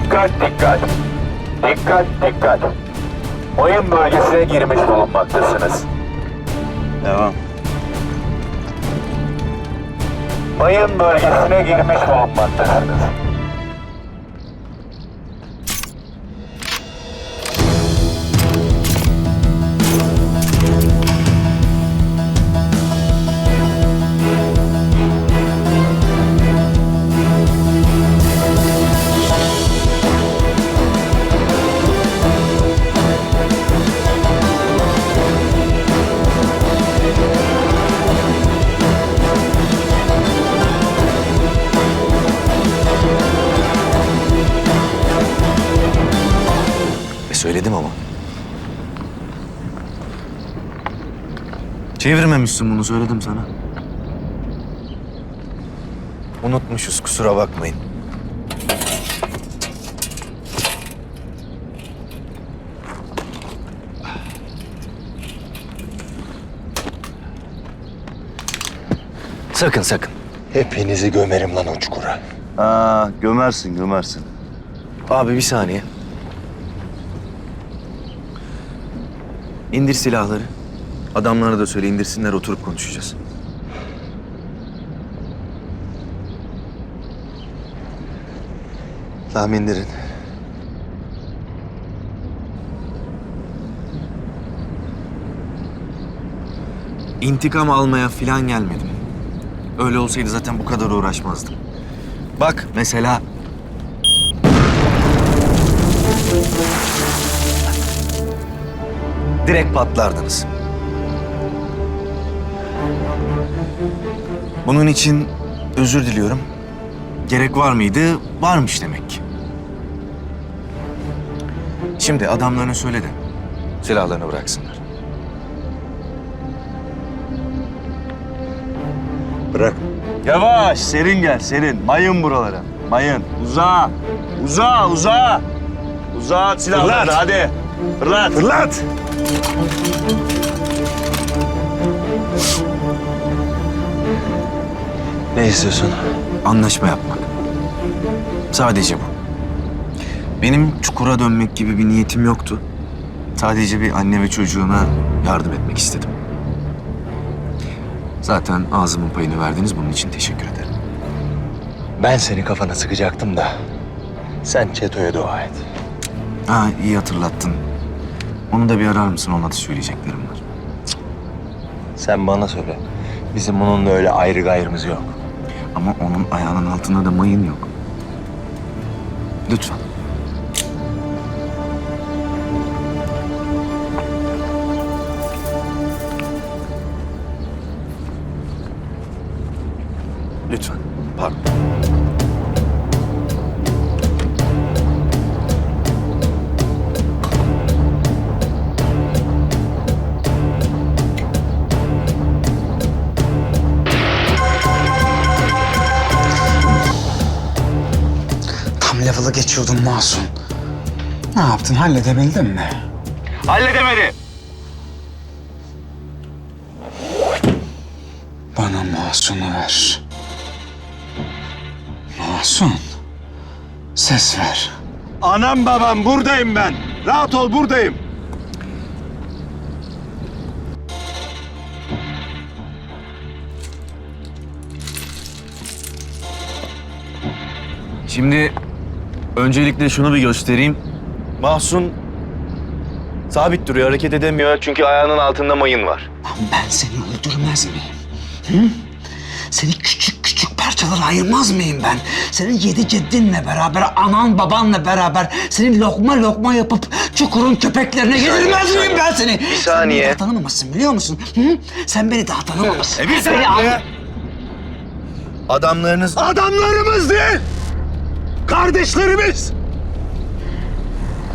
Dikkat dikkat. Dikkat dikkat. Mayın bölgesine girmiş bulunmaktasınız. Devam. Mayın bölgesine girmiş bulunmaktasınız. Çevirmemişsin bunu söyledim sana. Unutmuşuz kusura bakmayın. Sakın sakın. Hepinizi gömerim lan o çukura. Aa, gömersin, gömersin. Abi bir saniye. İndir silahları. Adamlara da söyle indirsinler oturup konuşacağız. Tamam indirin. İntikam almaya filan gelmedim. Öyle olsaydı zaten bu kadar uğraşmazdım. Bak mesela... Direkt patlardınız. Bunun için özür diliyorum. Gerek var mıydı? Varmış demek ki. Şimdi adamlarına söyle de silahlarını bıraksınlar. Bırak. Yavaş, serin gel, serin. Mayın buralara. Mayın. Uza. Uza, uza. Uza silahlarını Fırlat. hadi. Fırlat. Fırlat! Ne istiyorsun? Anlaşma yapmak. Sadece bu. Benim çukura dönmek gibi bir niyetim yoktu. Sadece bir anne ve çocuğuna yardım etmek istedim. Zaten ağzımın payını verdiniz. Bunun için teşekkür ederim. Ben seni kafana sıkacaktım da. Sen Çeto'ya dua et. Ha iyi hatırlattın. Onu da bir arar mısın? Ona da söyleyeceklerim var. Sen bana söyle. Bizim onunla öyle ayrı gayrımız yok. Ama onun ayağının altında da mayın yok. Lütfen. Level'ı geçiyordun Masum. Ne yaptın? Halledebildin mi? Halledemedi. Bana Masum'u ver. Masum. Ses ver. Anam babam buradayım ben. Rahat ol buradayım. Şimdi öncelikle şunu bir göstereyim. Mahsun sabit duruyor, hareket edemiyor çünkü ayağının altında mayın var. Lan ben seni öldürmez miyim? Hı? Seni küçük küçük parçalara ayırmaz mıyım ben? Senin yedi ceddinle beraber, anan babanla beraber seni lokma lokma yapıp çukurun köpeklerine yedirmez miyim ben seni? Bir Sen saniye. beni daha tanımamışsın biliyor musun? Hı? Sen beni daha tanımamışsın. E bir saniye. Adamlarınız... Adamlarımız değil. Kardeşlerimiz.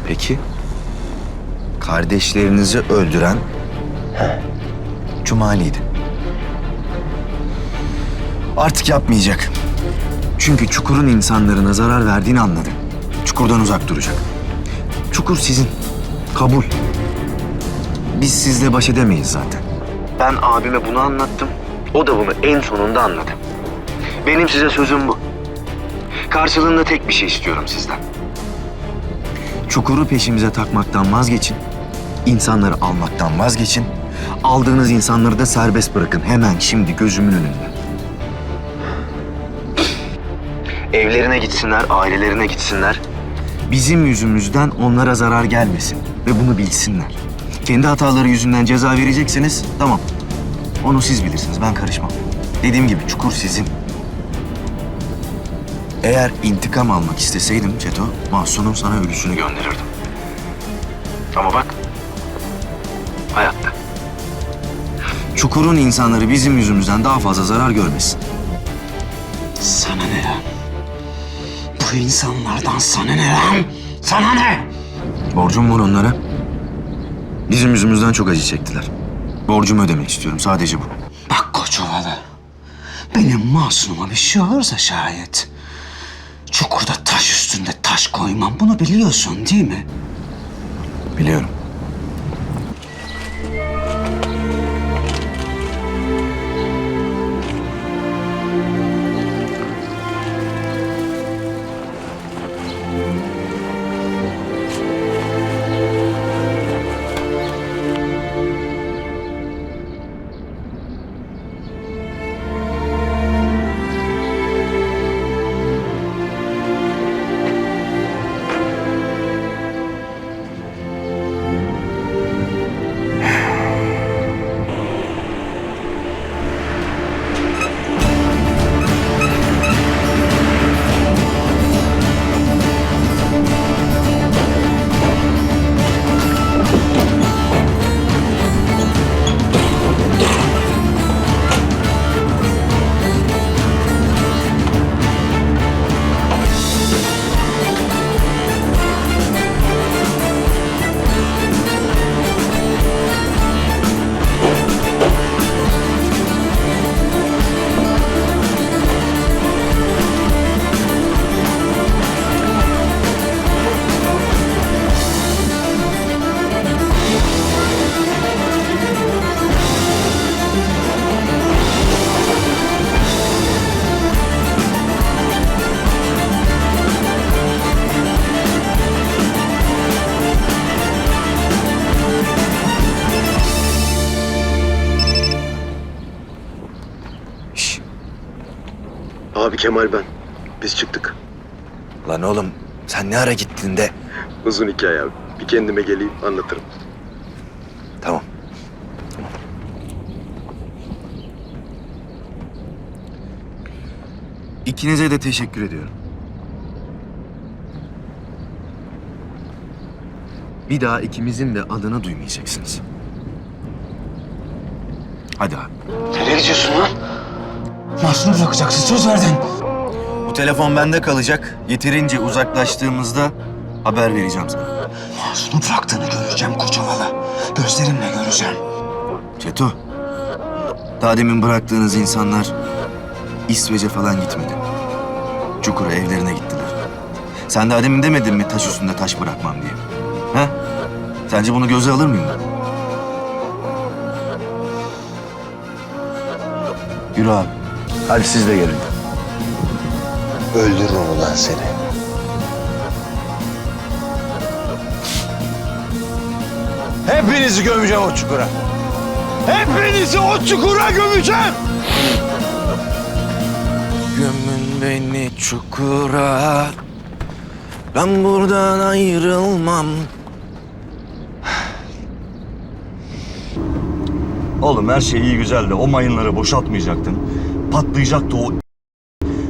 Peki. Kardeşlerinizi öldüren Cumali'ydi. Artık yapmayacak. Çünkü Çukur'un insanlarına zarar verdiğini anladı. Çukur'dan uzak duracak. Çukur sizin. Kabul. Biz sizle baş edemeyiz zaten. Ben abime bunu anlattım. O da bunu en sonunda anladı. Benim size sözüm bu. Karşılığında tek bir şey istiyorum sizden. Çukuru peşimize takmaktan vazgeçin. İnsanları almaktan vazgeçin. Aldığınız insanları da serbest bırakın. Hemen şimdi gözümün önünde. Evlerine gitsinler, ailelerine gitsinler. Bizim yüzümüzden onlara zarar gelmesin ve bunu bilsinler. Kendi hataları yüzünden ceza vereceksiniz, tamam. Onu siz bilirsiniz, ben karışmam. Dediğim gibi çukur sizin. Eğer intikam almak isteseydim Çeto, Mahsun'un sana ölüsünü gönderirdim. Ama bak, hayatta. Çukurun insanları bizim yüzümüzden daha fazla zarar görmesin. Sana ne lan? Bu insanlardan sana ne lan? Sana ne? Borcum var onlara. Bizim yüzümüzden çok acı çektiler. Borcumu ödemek istiyorum, sadece bu. Bak Koçovalı. Benim masumuma bir şey olursa şayet. Çukurda taş üstünde taş koymam. Bunu biliyorsun değil mi? Biliyorum. Abi Kemal ben. Biz çıktık. lan oğlum sen ne ara gittin de? Uzun hikaye abi. Bir kendime geleyim anlatırım. Tamam. İkinize de teşekkür ediyorum. Bir daha ikimizin de adını duymayacaksınız. Hadi abi. Nereye gidiyorsun lan? Masum'u bırakacaksın. Söz verdin. Bu telefon bende kalacak. Yeterince uzaklaştığımızda haber vereceğim sana. Masum'u bıraktığını göreceğim Koçovalı. Gözlerimle göreceğim. Çeto. Daha demin bıraktığınız insanlar İsveç'e falan gitmedi. Çukura evlerine gittiler. Sen daha demin demedin mi taş üstünde taş bırakmam diye? He? Sence bunu göze alır mıyım ben? Yürü abi. Hadi siz de gelin. Öldürürüm ulan seni. Hepinizi gömeceğim o çukura. Hepinizi o çukura gömeceğim. Gömün beni çukura. Ben buradan ayrılmam. Oğlum her şey iyi güzel de o mayınları boşaltmayacaktın. Patlayacaktı o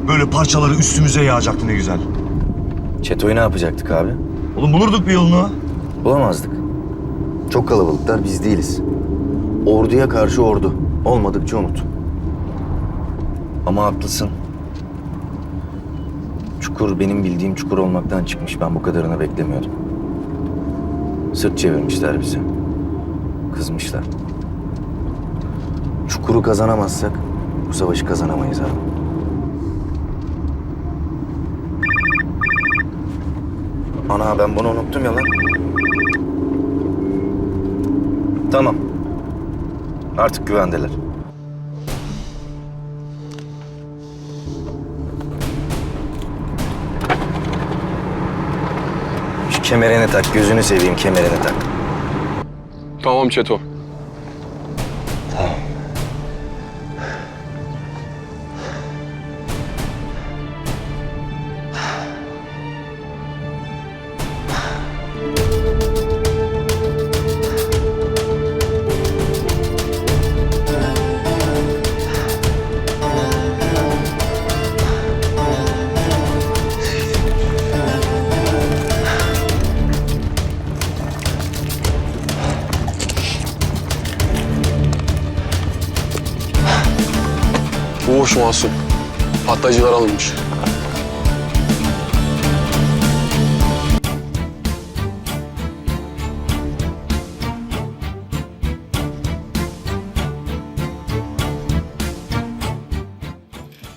böyle parçaları üstümüze yağacaktı ne güzel. Çeto'yu ne yapacaktık abi? Oğlum bulurduk bir yolunu. Bulamazdık. Çok kalabalıklar biz değiliz. Orduya karşı ordu. Olmadıkça unut. Ama haklısın. Çukur benim bildiğim çukur olmaktan çıkmış. Ben bu kadarını beklemiyordum. Sırt çevirmişler bize. Kızmışlar. Çukuru kazanamazsak bu savaşı kazanamayız abi. Ana ben bunu unuttum ya lan. Tamam. Artık güvendeler. Şşt. Kemerini tak, gözünü seveyim kemerini tak. Tamam Çeto. Boş masum. Patlayıcılar alınmış.